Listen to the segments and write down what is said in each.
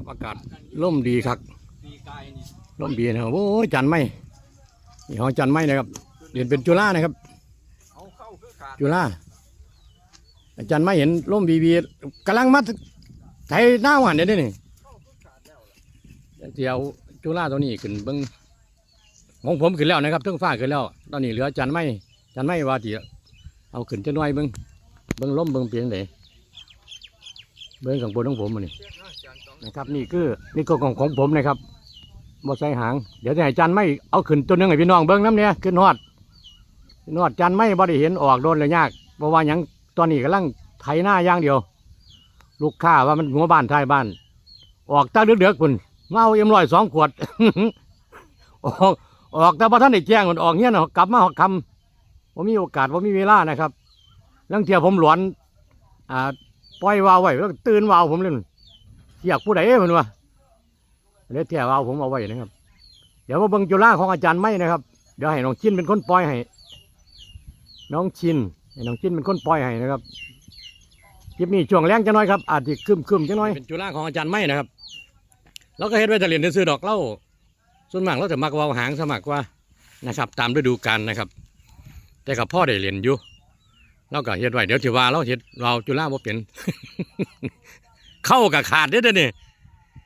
ครับ อากาศร่มดีครับปีกายนี่ร่มดีนะครับโอ้ยจันไม่นี่ห้องจันไม่นะครับเรียนเป็นจุฬานะครับเอาเข้าคือขาดจุฬาอาจารย์ไม่เห็นร่มบีบีกำลังมาไถหน้าหวานเดี๋ยวนี้นี่เข้าคือขาดแล้วล่ะเดี๋ยวจุฬาตัวนี้ขึ้นเบิ้งของผมขึ้นแล้วนะครับทั้งฟ้าขึ้นแล้ว ตอนนี้เหลืออาจารย์ไม่อาจารย์ไม่ว่าที่เอาขึ้นจะน้อยเบิ้งเบิ้งล้มเบิ้งเปลียงไหนเบิ้งของบนของผมมันนี่เช็ค นะครับ นี่คือนี่ก็ของของผมนะครับบ่ใส่หาง เดี๋ยวจะให้จันไม่เอาขึ้นตัวหนึงให้พี่น้องเบิ้งน้ำเนี่ยขึ้นฮอดขึ้นฮอดจันไม่บ่ได้เห็นออกโดนเลยยากเพราะว่ายังตอนนี้กำลังไถหน้าย่างเดียว ลูกค้าว่ามันหัวบ้านท้ายบ้าน ออกตาเดือดๆคุณเอาเอ็มร้อยสองขวดออกออกแต่พอท่านได้แจ้งมันออกเงี้ยนะกลับมาหอกคำผมมีโอกาสผมมีเวลานะครับลังเที่ยวผมหลวนอ่าปล่อยวาวไว้แล้วตื่นวาวผมเลย อยากผู้ใดมันวะเดี๋ยวเที่ยวเอาผมเอาไว้นะครับ เดี๋ยวมาเบิ่งจุฬาของอาจารย์ไม่นะครับ เดี๋ยวให้น้องชินเป็นคนปล่อยให้ น้องชินให้น้องชินเป็นคนปล่อยให้นะครับคลิปนี้ช่วงแรงจังน้อยครับอาจจะคึมคึมๆจังน้อยเป็นจุฬาของอาจารย์ไม่นะครับเราก็เฮ็ดไว้แต่เรียนซื้อดอกเล่าส่วนมากเราจะมักวาหางสมัครว่านะครับ ตามฤดูกาลนะครับ แต่กับพ่อได้เรียนอยู่เราก็เฮ็ดไว้เดี๋ยวถือว่าเราเฮ็ดเราจุฬาบ่เป็น เข้ากับขาดเด้อเด้อนี่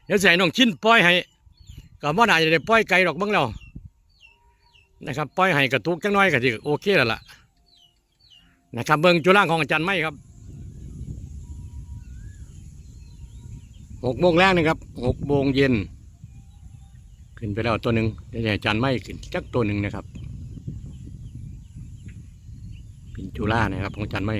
เดี๋ยวใส่น้องชิ้นปล่อยให้ก็บ่น่าจะได้ปล่อยไกลดอกบิ่งแล้วนะครับปล่อยให้กระตุกจังน้อยก็สิโอเคแล้วล่ะนะครับเบิ่งจุฬางของอาจารย์ไม่ครับหกโมงแรกนะครับหกโมงเย็น ขึ้นไปแล้วตัวหนึ่งเดี๋ยวให้อาจารย์ไม่ขึ้นจักตัวหนึ่งนะครับ เป็นจุฬานะครับ ของอาจารย์ไม่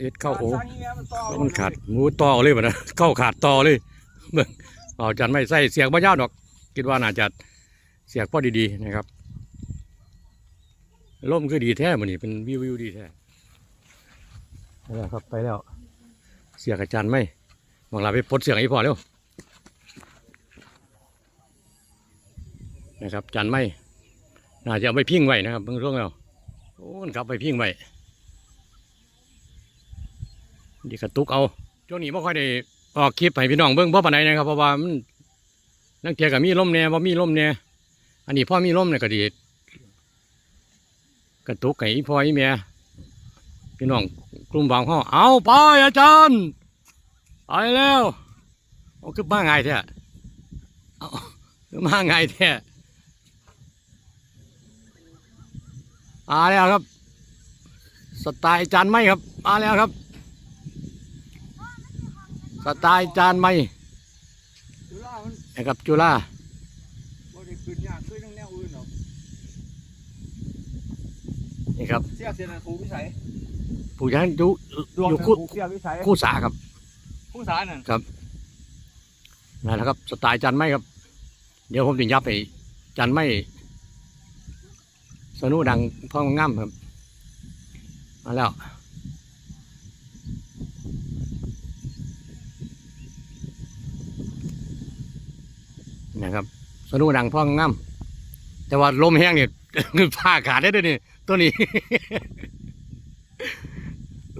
เอ็ดเข้าโอ้สร้งเงี้ยมันต่อแล้วมันขาดงูต่อเลยแบบนะเข้าขาดต่อเลยเบิ่งเอาจันไม่ใส่เสียงบ่ยาวดอก คิดว่าน่าจะเสียงพอดีๆนะครับล่มคือดีแท้มันนี่เป็นวิววิวดีแท้ไปแล้วครับไปแล้ว เสียกอาจารย์ไม่มองลาไปพดเสียงไอ้พอเร็วนะครับจันไม่น่าจะเอาไปพิงไว้นะครับเบิ่งช่วงแล้วโอ้มันกลับไปพิงไว้ ดีกระตุกเอาช่วงนี้ไม่ค่อยได้ออกคลิปให้พี่น้องเบิ่งเพราะปานใดนะครับเพราะว่ามันนังเทียกับมีลมเนี่ยพอมีลมเนี่ยอันนี้พ่อมีลมเนี่ยก็ดีกระตุกไห้พ่อไอ้เมียพี่น้องกลุ่มบางห้อเอาไปอาจารย์ไปแล้วโอ้คือมาไงแท้เอาคือมาไงแท้มาแล้วครับ สไตล์จารย์ไม่ครับมาแล้วครับ สไตล์จานไม่จุฬามันนะครับจุฬาบ่ได้ขึ้นยากขึ้นทั้งแนวอื่นหรอกนี่ครับเสียเสียนันครูวิสัยผู้ยังอยู่ดวงอยู่นันคู่ครูเสียวิสัยคู่สาครับคู่สารนั่นนั่นแหละครับ สไตล์จานไม่ครับ เดี๋ยวผมจะยับไปจานไม่สนุดังพ่องง่ำครับมาแล้ว นะครับสนุดังพ่องง่ำแต่ว่าลมแห้งเนี่ยผ้าขาดได้ด้วยนี่ตัวนี้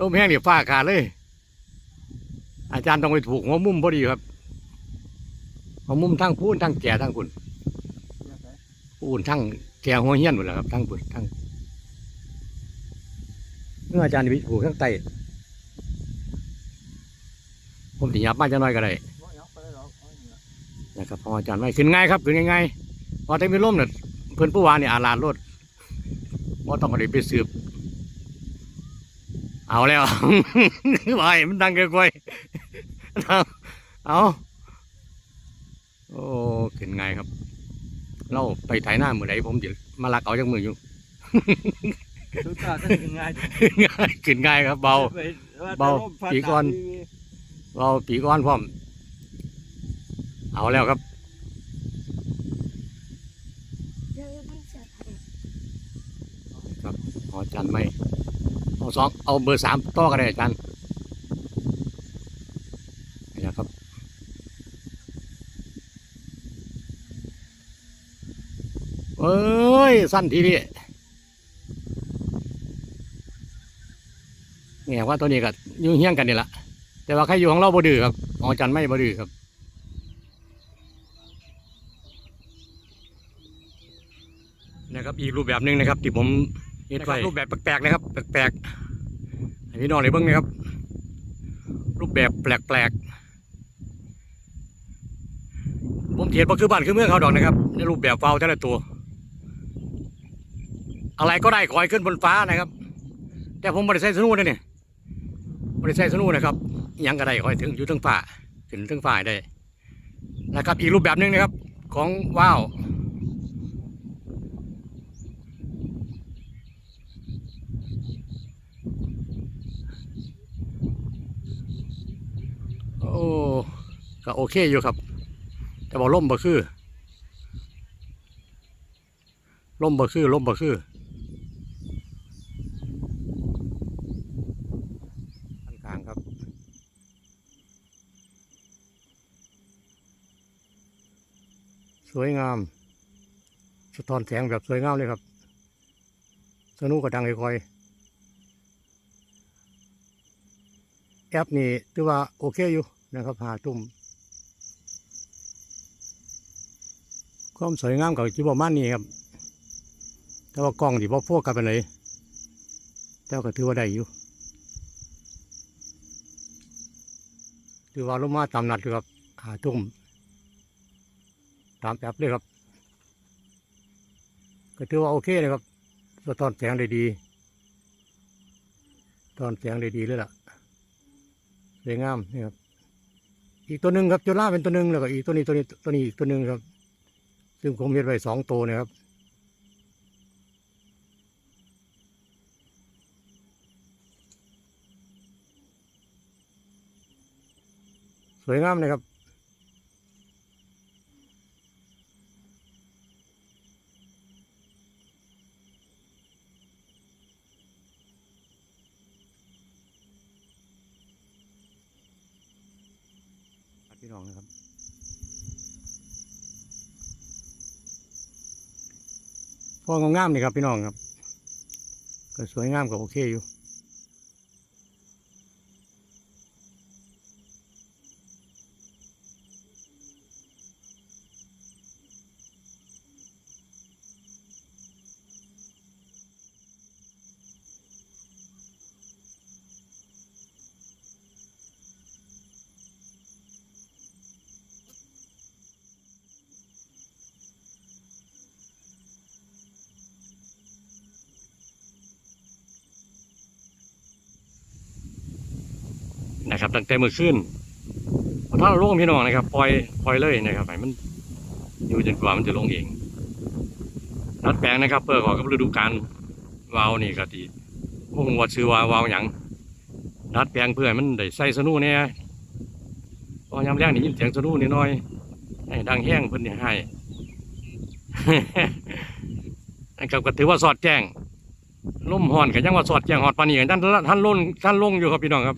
ลมแห้งเนี่ยฟ้าขาดเลย อาจารย์ต้องไปถูกหัวมุมพอดีครับหัวมุมทั้งพูนทั้งแก่ทั้งคุณพูนทั้งแก่หัวเฮี้ยนหมดแล้วครับทั้งปุ่นทั้งเมื่ออาจารย์ไปผูกทั้งไตผมติยับมาจะน้อยก็ได้ นะครับเพออาจารย์ไม่ขึ้นง่ายครับขึ้นง่ายๆพอแต่มีล่มเนี่ยเพื่อนผู้วานเนี่ยอาลาดรถว่าต้องอะไรไปสืบ เอาแล้วไปมันดังเกินไปเอาโอ้ขึ้นง่ายครับ เราไปไถหน้ามือไหนผมจะมาลักเอาจากมืออยู่จุฬาจะขึ้นง่ายง่ายขึ้นง่ายครับ เบาไปว่เบาแต่ลมพัดปีก่อนทีวีเราปีก้อนพร้อม เอาแล้วครับเดี๋ยวจะต้องเสียตังค์เอาอาจารย์ไม่เอาสองเอาเบอร์สามต่อกันเลยอาจารย์นี่นะครับเอ้ย สั้นทีนี้เนี่ยว่าตัวนี้ก็อยุ่งเฮี้ยงกันนี่แหละแต่ว่าใครอยู่ของเราบ่ดื้อครับของอาจารย์ไม่บ่ดื้อครับ นะครับอีกรูปแบบหนึ่งนะครับที่ผมเฮ็ดไว้รูปแบบแปลกๆนะครับ แปลกๆให้พี่น้องเลยเบิ่งนะครับ รูปแบบแปลกๆผมเทียนบ่คือบ้านคือเมืองเขาดอกนะครับในรูปแบบเฝ้าแต่ละตัว อะไรก็ได้ขอให้ขึ้นบนฟ้านะครับ แต่ผมบริใส่สนูนะเนี่ยบริใส่สนูนะครับอิหยังก็ได้ขอให้ถึงอยู่ถึงฟ้าขึ้นถึงฟ้าให้ได้นะครับ อีกรูปแบบหนึ่งนะครับ ของว้าว โอ้ ก็โอเคอยู่ครับ แต่บอกล่มบ่คือล่มบ่คือล่มบ่คืออันกลางครับสวยงาม สะท้อนแสงแบบสวยงามเลยครับ สนุกกระดังค่อย แอปนี่ถือว่าโอเคอยู่นะครับหาตุ่ม ความสวยงามกับจิบมาณนี้ครับ แต่ว่ากล้องที่พอโฟกัสไปไหนใดแต่ว่าก็ถือว่าได้อยู่ถือว่าลงมาตามนัดอยู่ครับหาทุ่มตามแป๊บเลยครับ ก็ถือว่าโอเคเลยครับสะท้อนแสงได้ดีสะท้อนแสงได้ดีเลยล่ะสวยงามนี่ครับ อีกตัวหนึ่งครับจุฬาเป็นตัวหนึ่งแล้วก็อีกตัวนี้ตัวนี้ตัวนี้อีกตัวหนึ่งครับ ซึ่งผมเห็นไว้สองตัวนะครับสวยงามเลยครับพี่น้องนะครับ พองามๆนี่ครับพี่น้องครับ ก็สวยงามก็โอเคอยู่ นะครับตั้งแต่เมื่อคืนถ้าเราลงพี่น้องนะครับปล่อยปล่อยเลยนะครับให้มันอยู่จนกว่ามันจะลงเองนัดแปลงนะครับเปิดขอกับฤดูกาลวาวนี่ก็ทีพวกวัดซื้อวาวาวหยังนัดแปลงเพื่อมันได้ใส่สนุเนี่ยพอยามแรกนี่ยินเสียงสนุนิดหน่อยให้ดังแห้งเพิ่นนี่ให้นะครับก็ถือว่าสอดแจ้งล่มห่อนก็ยังว่าสอดแจ้งหอดปานนี้ท่านท่านล่นท่านลงอยู่ครับพี่น้องครับ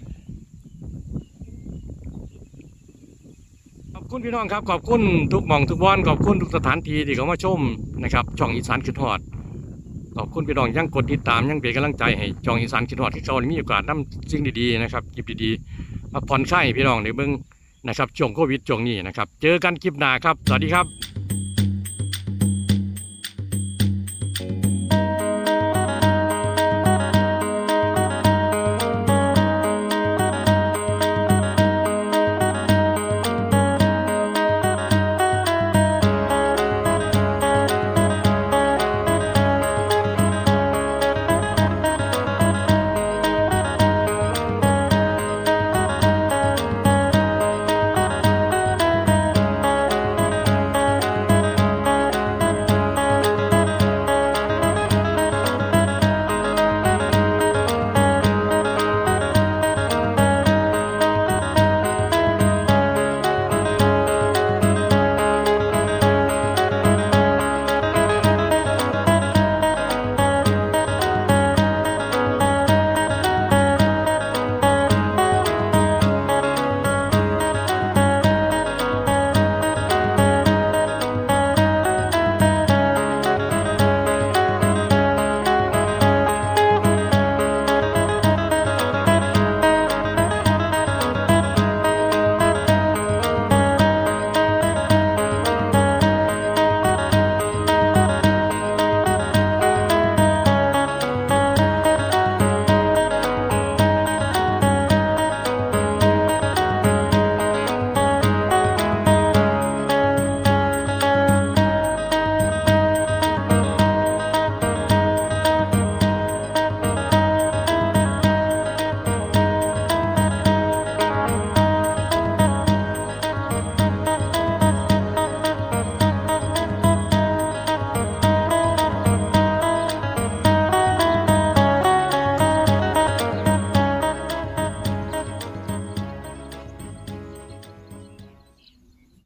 ขอบ คุณพี่น้องครับขอบคุณทุกหม่องทุกบอนขอบคุณทุกสถานที่ที่เขามาชมนะครับช่องอีสานคิดฮอดขอบคุณพี่น้องยังกดติดตามยังเป็นกำลังใจให้ช่องอีสานคิดฮอดที่เขามีโอกาสนำสิ่งดีๆนะครับคลิปดีๆมาผ่อนคลายพี่น้องในเบื้องนะครับช่วงโควิดช่วงนี้นะครับ เจอกันคลิปหน้าครับ สวัสดีครับ